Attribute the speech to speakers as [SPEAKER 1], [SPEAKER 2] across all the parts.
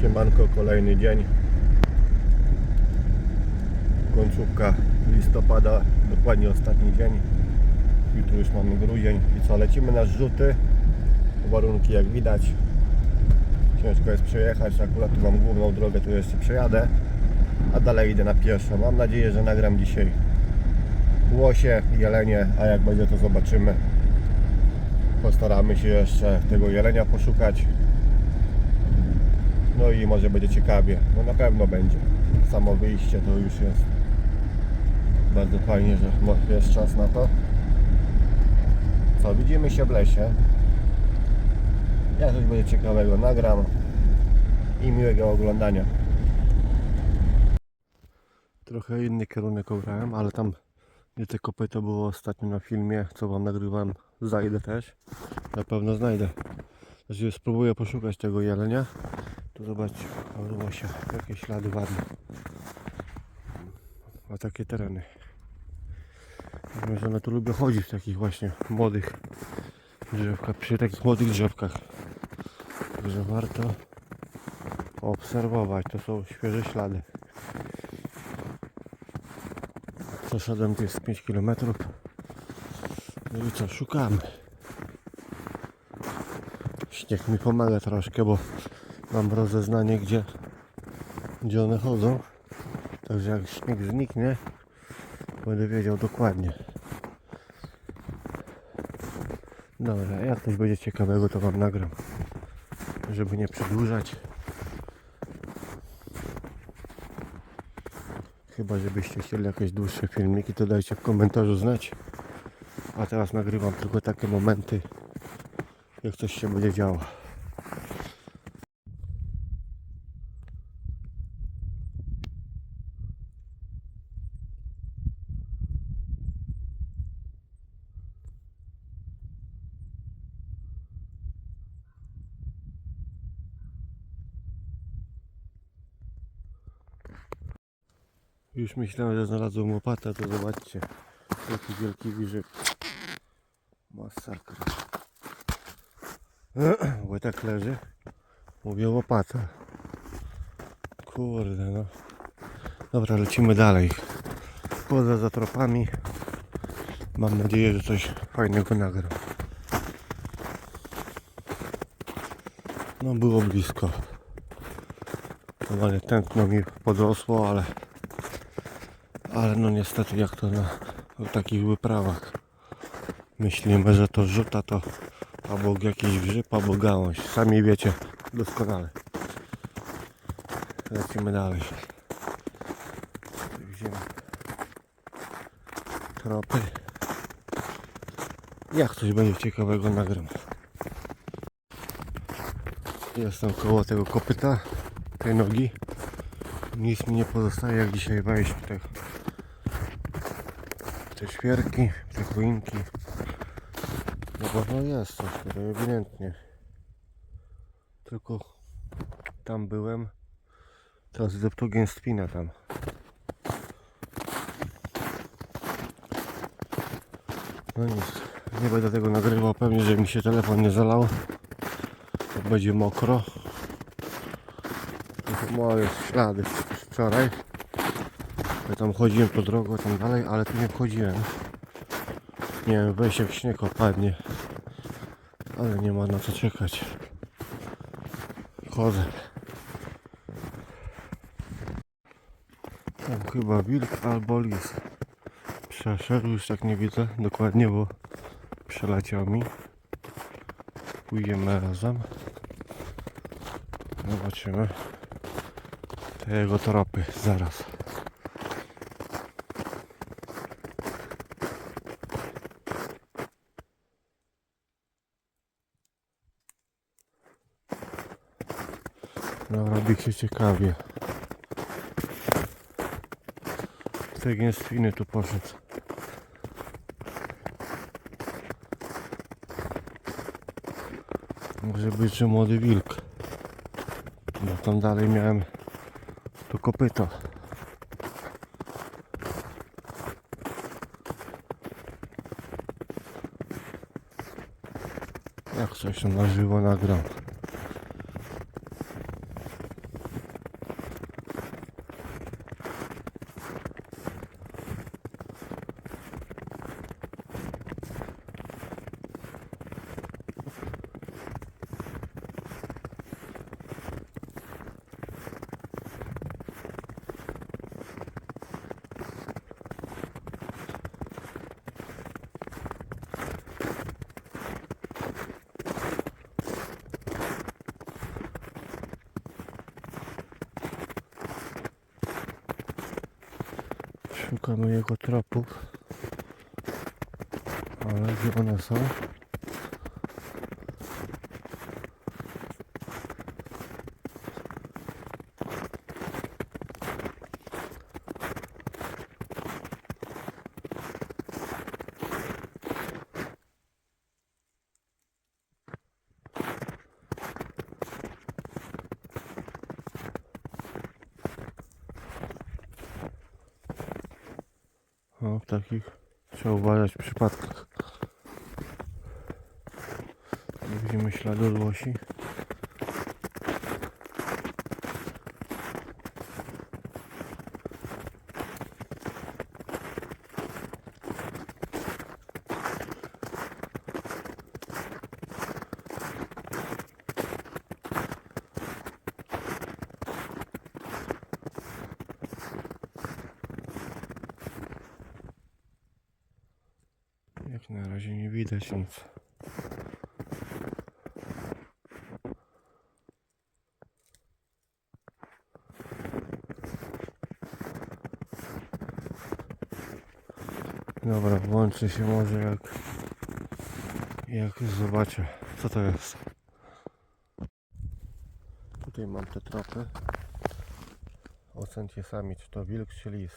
[SPEAKER 1] Siemanko, kolejny dzień. Końcówka listopada, dokładnie ostatni dzień. Jutro już mamy grudzień. I co, lecimy na zrzuty. Warunki jak widać. Ciężko jest przejechać, akurat tu mam główną drogę, tu jeszcze przejadę. A dalej idę na pieszo. Mam nadzieję, że nagram dzisiaj łosie, jelenie, a jak będzie to zobaczymy. Postaramy się jeszcze tego jelenia poszukać. No i może będzie ciekawie. No na pewno będzie. Samo wyjście to już jest bardzo fajnie, że jest czas na to. Co, widzimy się w lesie. Jak coś będzie ciekawego nagram i miłego oglądania. Trochę inny kierunek obrałem, ale tam gdzie te kopyto było ostatnio na filmie, co wam nagrywam, zajdę też. Na pewno znajdę. Znaczy spróbuję poszukać tego jelenia. Tu zobaczcie, odbyło się jakie ślady ładne. A takie tereny. Wiem, że one tu lubią chodzić w takich właśnie młodych drzewkach, przy takich młodych drzewkach. Także warto obserwować. To są świeże ślady. Przeszedłem tu jest 5 km. No i co, szukamy. Śnieg mi pomaga troszkę, bo mam rozeznanie gdzie, gdzie one chodzą. Także jak śnieg zniknie, będę wiedział dokładnie. Dobra, jak coś będzie ciekawego to wam nagram. Żeby nie przedłużać. Chyba żebyście chcieli jakieś dłuższe filmiki, to dajcie w komentarzu znać. A teraz nagrywam tylko takie momenty, jak coś się będzie działo. Już myślałem, że znalazłem łopatę, to zobaczcie. Jaki wielki grzyb. Masakra. Bo tak leży. Mówię łopata. Kurde no. Dobra, lecimy dalej. Poza za tropami. Mam nadzieję, że coś fajnego nagram. No było blisko. Normalnie tętno mi podrosło, ale ale no niestety jak to na takich wyprawach myślimy, że to rzuta to albo jakiś grzyb, albo gałąź. Sami wiecie doskonale. Lecimy dalej. Widzimy tropy. Jak coś będzie ciekawego nagram. Jestem koło tego kopyta, tej nogi. Nic mi nie pozostaje jak dzisiaj wejść w te, w te świerki, te choinki. No bo no jest coś tutaj ewidentnie. Tylko tam byłem. Teraz zepto gęstwina tam. No nic. Nie będę tego nagrywał pewnie, że mi się telefon nie zalał. Będzie mokro. To moje ślady wczoraj. Ja tam chodziłem po drogą tam dalej, ale tu nie wchodziłem. Nie wiem, wejść jak śnieg opadnie. Ale nie ma na co czekać. Chodzę. Tam chyba wilk albo lis. Przeszedł, już tak nie widzę dokładnie, bo przeleciał mi. Pójdziemy razem. Zobaczymy te jego tropy zaraz. No robi się ciekawie. Te gęstwiny tu poszedł. Może być, że młody wilk. Bo tam dalej miałem tu kopyto. Jak coś na żywo. Szukamy jego tropów. Ale gdzie one są? W takich trzeba uważać przypadkach. Nie widzimy śladu od łosi. Jak na nic. Dobra, włączę się może jak jak zobaczę co to jest. Tutaj mam te tropy. Ocencie sami czy to wilk czy lis.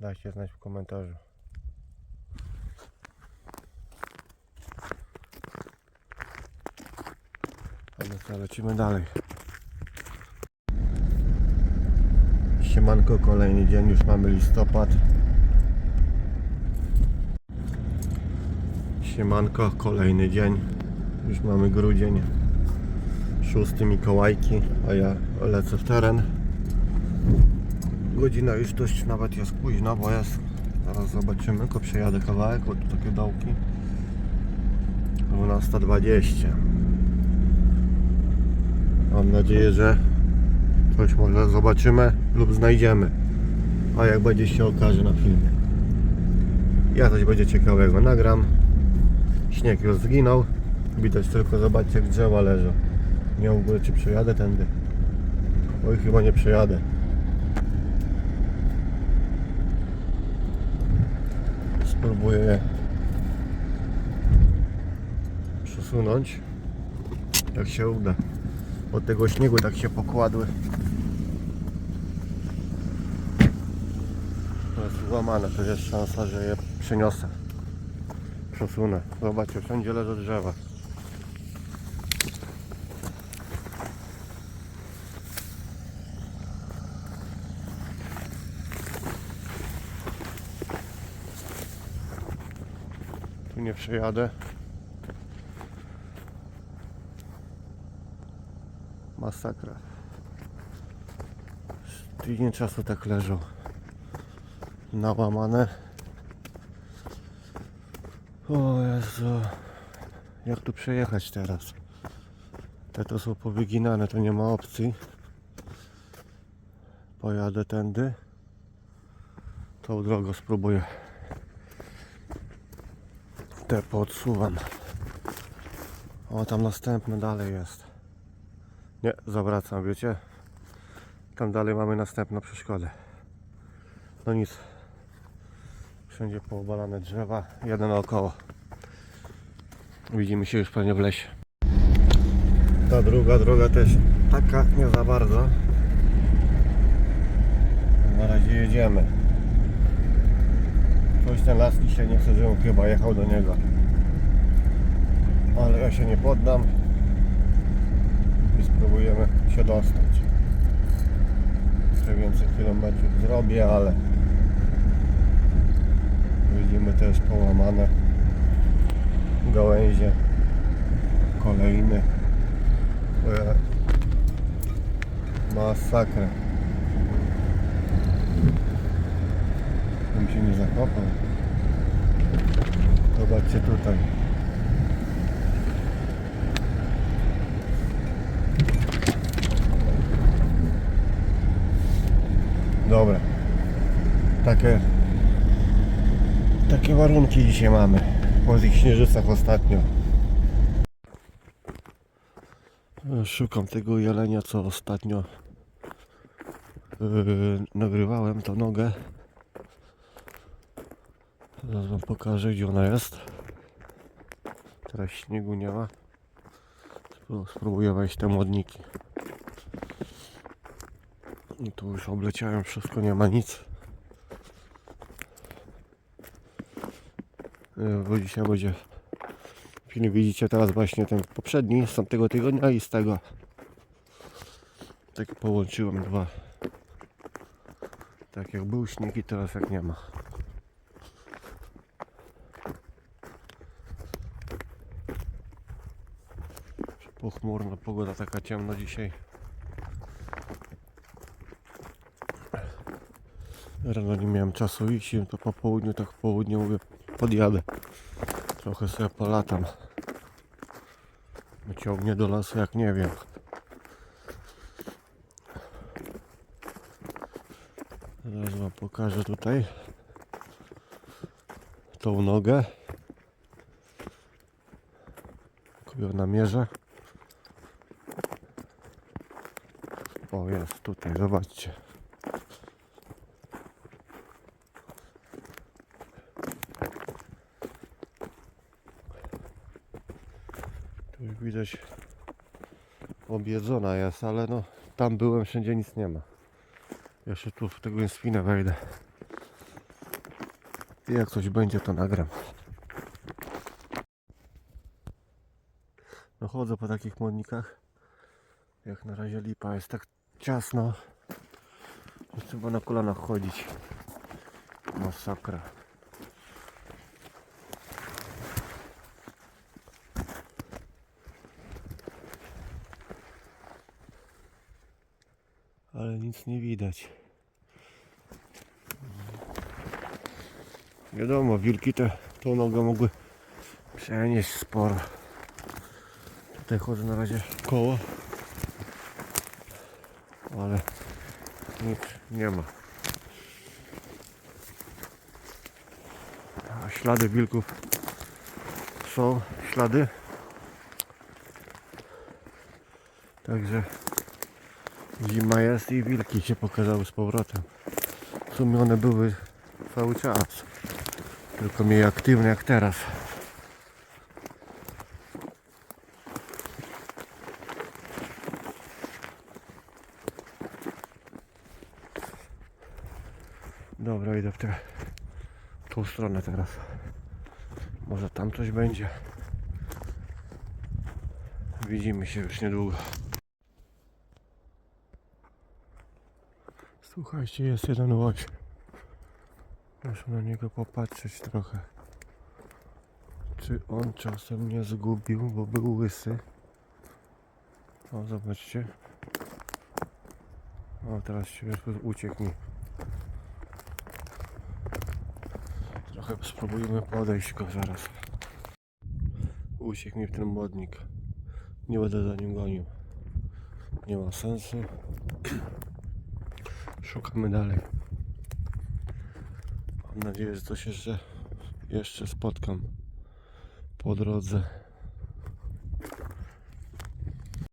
[SPEAKER 1] Dajcie znać w komentarzu. Lecimy dalej. Siemanko, kolejny dzień, już mamy listopad. Siemanko, kolejny dzień, już mamy grudzień. 6 Mikołajki, a ja lecę w teren. Godzina już dość nawet jest późno, bo jest. Zaraz zobaczymy, tylko przejadę kawałek, tu takie dołki. 12.20. Mam nadzieję, że coś może zobaczymy lub znajdziemy. A jak będzie się okaże na filmie. Ja coś będzie ciekawego nagram. Śnieg już zginął. Widać tylko, zobaczcie jak drzewa leżą. Nie w ogóle czy przejadę tędy. Oj chyba nie przejadę. Spróbuję je przesunąć. Jak się uda. Od tego śniegu tak się pokładły. To jest złamane, to jest szansa, że je przeniosę. Przesunę. Zobaczcie, wszędzie leżą drzewa. Tu nie przejadę. Masakra. Tydzień czasu tak leżą. Nałamane. O Jezu. Jak tu przejechać teraz? Te to są powyginane, to nie ma opcji. Pojadę tędy. Tą drogą spróbuję. Te podsuwam. O, tam następne dalej jest. Nie, zawracam, wiecie? Tam dalej mamy następną przeszkodę. No nic. Wszędzie poobalane drzewa, jeden naokoło. Widzimy się już pewnie w lesie. Ta druga droga też taka nie za bardzo. Na razie jedziemy. Ktoś ten las się nie chce, żebym chyba jechał do niego. Ale ja się nie poddam i spróbujemy się dostać. Trochę więcej kilometrów zrobię, ale widzimy też połamane gałęzie. Kolejny. Masakra. Bym się nie zakopał. Zobaczcie tutaj. Dobra. Takie takie warunki dzisiaj mamy. Po tych śnieżycach ostatnio. Szukam tego jelenia, co ostatnio yy, nagrywałem, tą nogę. Zaraz wam pokażę gdzie ona jest. Teraz śniegu nie ma. Spró- Spróbuję wejść te modniki. I tu już obleciałem wszystko, nie ma nic. E, Bo dzisiaj będzie film widzicie teraz właśnie ten poprzedni z tamtego tygodnia i z tego. Tak połączyłem dwa. Tak jak był śnieg i teraz jak nie ma. Pochmurna pogoda, taka ciemna dzisiaj. Rano nie miałem czasu iść, to po południu, tak w południu mówię, podjadę. Trochę sobie polatam. Ciągnie do lasu jak nie wiem. Zaraz wam pokażę tutaj tą nogę. Ją namierzę. O jest tutaj, zobaczcie. Widać objedzona jest, ale no tam byłem, wszędzie nic nie ma. Jeszcze tu w tego inspinę wejdę. I jak coś będzie, to nagram. No chodzę po takich modnikach. Jak na razie lipa jest tak ciasno. Trzeba na kolanach chodzić. Masakra. Ale nic nie widać. Wiadomo, wilki te tą nogę mogły przenieść sporo. Tutaj chodzę na razie koło. Ale nic nie ma. A ślady wilków są ślady. Także zima jest i wilki się pokazały z powrotem. W sumie one były cały czas. Tylko mniej aktywne jak teraz. Dobra, idę w tę tą stronę teraz. Może tam coś będzie. Widzimy się już niedługo. Słuchajcie, jest jeden łoś. Muszę na niego popatrzeć trochę. Czy on czasem nie zgubił, bo był łysy. O, zobaczcie. O, teraz się uciekł mi. Trochę spróbujemy podejść go zaraz. Uciekł mi w ten modnik. Nie będę za nim gonił. Nie ma sensu. Szukamy dalej. Mam nadzieję, że coś jeszcze, jeszcze spotkam po drodze.